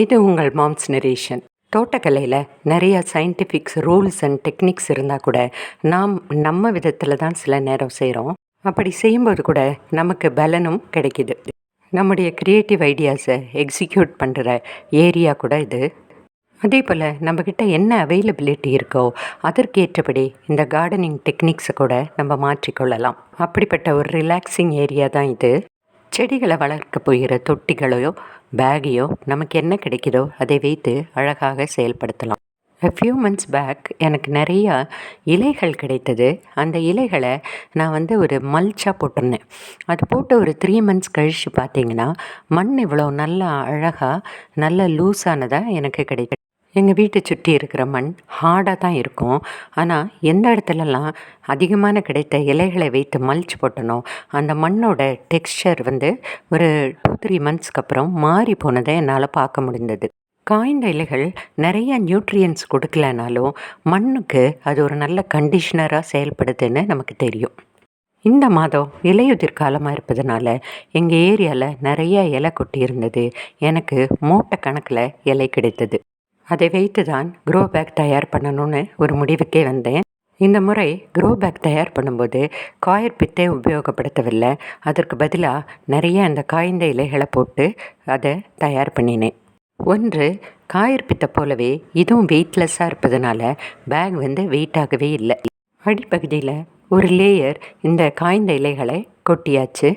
இது உங்கள் moms narration தோட்டக்கலையில் நிறையா சயின்டிஃபிக்ஸ் ரூல்ஸ் அண்ட் டெக்னிக்ஸ் இருந்தால் கூட நாம் நம்ம விதத்தில் தான் சில நேரம் செய்கிறோம் அப்படி செய்யும்போது கூட நமக்கு பலனும் கிடைக்குது. நம்முடைய க்ரியேட்டிவ் ஐடியாஸை எக்ஸிக்யூட் பண்ணுற ஏரியா கூட இது. அதே போல் நம்மக்கிட்ட என்ன அவைலபிலிட்டி இருக்கோ அதற்கேற்றபடி இந்த கார்டனிங் டெக்னிக்ஸை கூட நம்ம மாற்றிக்கொள்ளலாம் அப்படிப்பட்ட ஒரு ரிலாக்ஸிங் ஏரியா தான் இது. செடிகளை வளர்க்க போகிற தொட்டிகளையோ பேகையோ நமக்கு என்ன கிடைக்குதோ அதை வைத்து அழகாக செயல்படுத்தலாம். அ ஃபியூ மந்த்ஸ் பேக் எனக்கு நிறையா இலைகள் கிடைத்தது. அந்த இலைகளை நான் வந்து ஒரு மல்ச்சாக போட்டிருந்தேன். அது போட்டு ஒரு த்ரீ மந்த்ஸ் கழித்து பார்த்தீங்கன்னா மண் இவ்வளோ நல்லா அழகாக நல்ல லூஸானதாக எனக்கு கிடைக்கும் எங்கள் வீட்டை சுற்றி இருக்கிற மண் ஹார்டாக தான் இருக்கும். ஆனால் எந்த இடத்துலலாம் அதிகமான கிடைத்த இலைகளை வைத்து மல்ச் போட்டனோ அந்த மண்ணோட டெக்ஸ்சர் வந்து ஒரு டூ த்ரீ மந்த்ஸ்க்கு அப்புறம் மாறி போனதை என்னால் பார்க்க முடிந்தது. காய்ந்த இலைகள் நிறைய நியூட்ரியன்ஸ் கொடுக்கலனாலும் மண்ணுக்கு அது ஒரு நல்ல கண்டிஷனராக செயல்படுதுன்னு நமக்கு தெரியும். இந்த மாதம் இலையுதிர் காலமாக இருப்பதனால எங்கள் ஏரியாவில் நிறைய இலை கொட்டி இருந்தது. எனக்கு மூட்டை கணக்கில் இலை கிடைத்தது. அதை வைத்து தான் க்ரோ பேக் தயார் பண்ணணும்னு ஒரு முடிவுக்கே வந்தேன். இந்த முறை க்ரோ பேக் தயார் பண்ணும்போது காயர் பித்தை உபயோகப்படுத்தவில்லை. அதற்கு பதிலாக நிறைய அந்த காய்ந்த இலைகளை போட்டு அதை தயார் பண்ணினேன். ஒன்று காயர் பித்தை போலவே இதுவும் வெயிட்லெஸ்ஸாக இருப்பதனால பேக் வந்து வெயிட்டாகவே இல்லை. அடிப்பகுதியில் ஒரு லேயர் இந்த காய்ந்த இலைகளை கொட்டியாச்சு.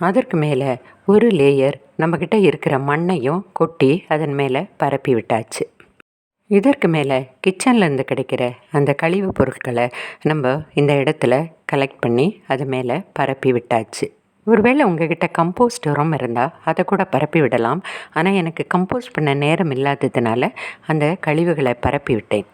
அதற்கு மேலே ஒரு லேயர் நம்மக்கிட்ட இருக்கிற மண்ணையும் கொட்டி அதன் மேலே பரப்பி விட்டாச்சு. இதற்கு மேலே கிச்சன்லேருந்து கிடைக்கிற அந்த கழிவு பொருட்களை நம்ம இந்த இடத்துல கலெக்ட் பண்ணி அது மேலே பரப்பி விட்டாச்சு. ஒருவேளை உங்ககிட்ட கம்போஸ்ட் உரம் இருந்தால் அதை கூட பரப்பி விடலாம். ஆனால் எனக்கு கம்போஸ்ட் பண்ண நேரம் இல்லாததுனால அந்த கழிவுகளை பரப்பி விட்டேன்.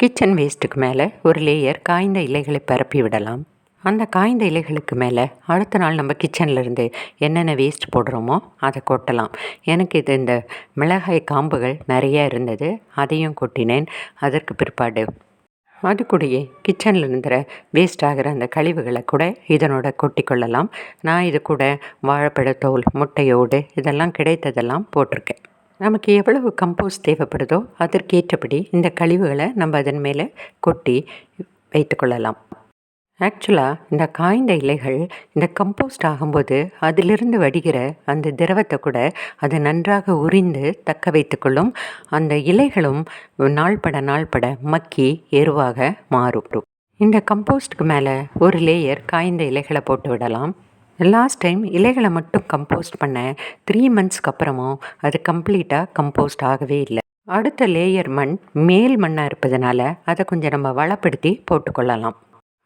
கிச்சன் வேஸ்ட்டுக்கு மேலே ஒரு லேயர் காய்ந்த இலைகளை பரப்பி விடலாம். அந்த காய்ந்த இலைகளுக்கு மேலே அடுத்த நாள் நம்ம கிச்சனில் இருந்து என்னென்ன வேஸ்ட் போடுறோமோ அதை கொட்டலாம். எனக்கு இது இந்த மிளகாய் காம்புகள் நிறைய இருந்தது. அதையும் கொட்டினேன். அதற்கு பிற்பாடு அது கூடயே கிச்சனில் இருந்துற வேஸ்ட் ஆகிற அந்த கழிவுகளை கூட இதனோட கொட்டி கொள்ளலாம். நான் இது கூட வாழைப்பழத்தோல் முட்டையோடு இதெல்லாம் கிடைத்ததெல்லாம் போட்டிருக்கேன். நமக்கு எவ்வளவு கம்போஸ்ட் தேவைப்படுதோ அதற்கேற்றபடி இந்த கழிவுகளை நம்ம அதன் மேலே கொட்டி வைத்துக்கொள்ளலாம் ஆக்சுவலாக இந்த காய்ந்த இலைகள் இந்த கம்போஸ்ட் ஆகும்போது அதிலிருந்து வடிகிற அந்த திரவத்தை கூட அது நன்றாக உறிந்து தக்க வைத்துக்கொள்ளும் அந்த இலைகளும் நாள்பட நாள்பட மக்கி எருவாக மாறும். இந்த கம்போஸ்ட்க்கு மேலே ஒரு லேயர் காய்ந்த இலைகளை போட்டு விடலாம். லாஸ்ட் டைம் இலைகளை மட்டும் கம்போஸ்ட் பண்ண த்ரீ மந்த்ஸ்க்கு அப்புறமும் அது கம்ப்ளீட்டாக கம்போஸ்ட் ஆகவே இல்லை. அடுத்த லேயர் மண் மேல் மண்ணாக இருப்பதனால அதை கொஞ்சம் நம்ம வளப்படுத்தி போட்டுக்கொள்ளலாம்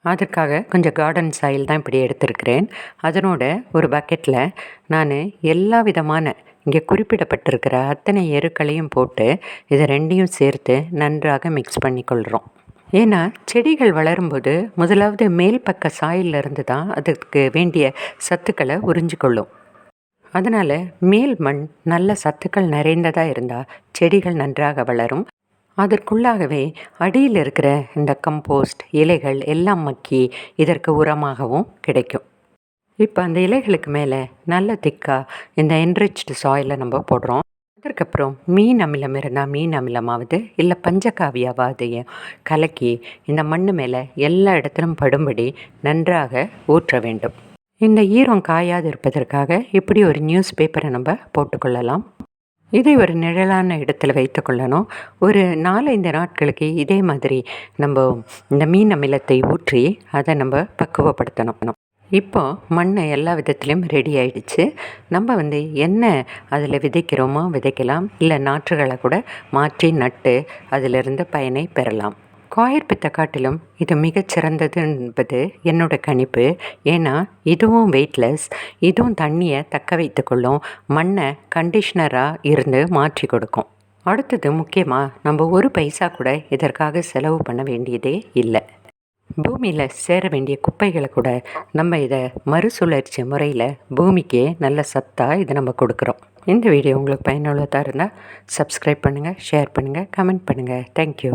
அதற்காக கொஞ்சம் கார்டன் சாயில் தான் இப்படி எடுத்திருக்கிறேன். அதனோட ஒரு பக்கெட்டில் நான் எல்லா விதமான இங்கே குறிப்பிடப்பட்டிருக்கிற அத்தனை எருக்களையும் போட்டு இதை ரெண்டையும் சேர்த்து நன்றாக மிக்ஸ் பண்ணிக்கொள்கிறோம் ஏன்னா செடிகள் வளரும்போது முதலாவது மேல் பக்க சாயிலிருந்து தான் அதுக்கு வேண்டிய சத்துக்களை உறிஞ்சிக்கொள்ளும். அதனால் மேல் மண் நல்ல சத்துக்கள் நிறைந்ததாக இருந்தால் செடிகள் நன்றாக வளரும். அதற்குள்ளாகவே அடியில் இருக்கிற இந்த கம்போஸ்ட் இலைகள் எல்லாம் மக்கி இதற்கு உரமாகவும் கிடைக்கும். இப்போ அந்த இலைகளுக்கு மேலே நல்ல திக்காக இந்த என்ரிச்டு சாயிலை நம்ம போடுறோம். அதற்கப்புறம் மீன் அமிலம் இருந்தால் மீன் அமிலமாவது இல்லை பஞ்சகாவியாவதையும் கலக்கி இந்த மண் மேலே எல்லா இடத்திலும் படும்படி நன்றாக ஊற்ற வேண்டும். இந்த ஈரம் காயாது இருப்பதற்காக இப்படி ஒரு நியூஸ் பேப்பரை நம்ம போட்டுக்கொள்ளலாம். இதை ஒரு நிழலான இடத்துல வைத்துக்கொள்ளணும் ஒரு நாலஞ்சு நாட்களுக்கு இதே மாதிரி நம்ம இந்த மீன் அமிலத்தை ஊற்றி அதை நம்ம பக்குவப்படுத்தணும். இப்போ மண் எல்லா விதத்துலேயும் ரெடி ஆயிடுச்சு. நம்ம வந்து என்ன அதில் விதைக்கிறோமோ விதைக்கலாம். இல்லை நாற்றுகளை கூட மாற்றி நட்டு அதிலிருந்து பயனை பெறலாம். கோயர்பித்தை காட்டிலும் இது மிகச்சிறந்தது என்பது என்னோட கணிப்பு. ஏன்னா இதுவும் வெயிட்லெஸ் இதுவும் தண்ணியை தக்க வைத்து கொள்ளும் மண்ணை கண்டிஷ்னராக இருந்து மாற்றி கொடுக்கும். அடுத்தது முக்கியமாக நம்ம ஒரு பைசா கூட இதற்காக செலவு பண்ண வேண்டியதே இல்லை. பூமியில் சேர வேண்டிய குப்பைகளை கூட நம்ம இதை மறுசுழற்சி முறையில் பூமிக்கே நல்ல சத்தாக இதை நம்ம கொடுக்குறோம். இந்த வீடியோ உங்களுக்கு பயனுள்ளதாக இருந்தால் சப்ஸ்கிரைப் பண்ணுங்கள் ஷேர் பண்ணுங்கள் கமெண்ட் பண்ணுங்கள் தேங்க்யூ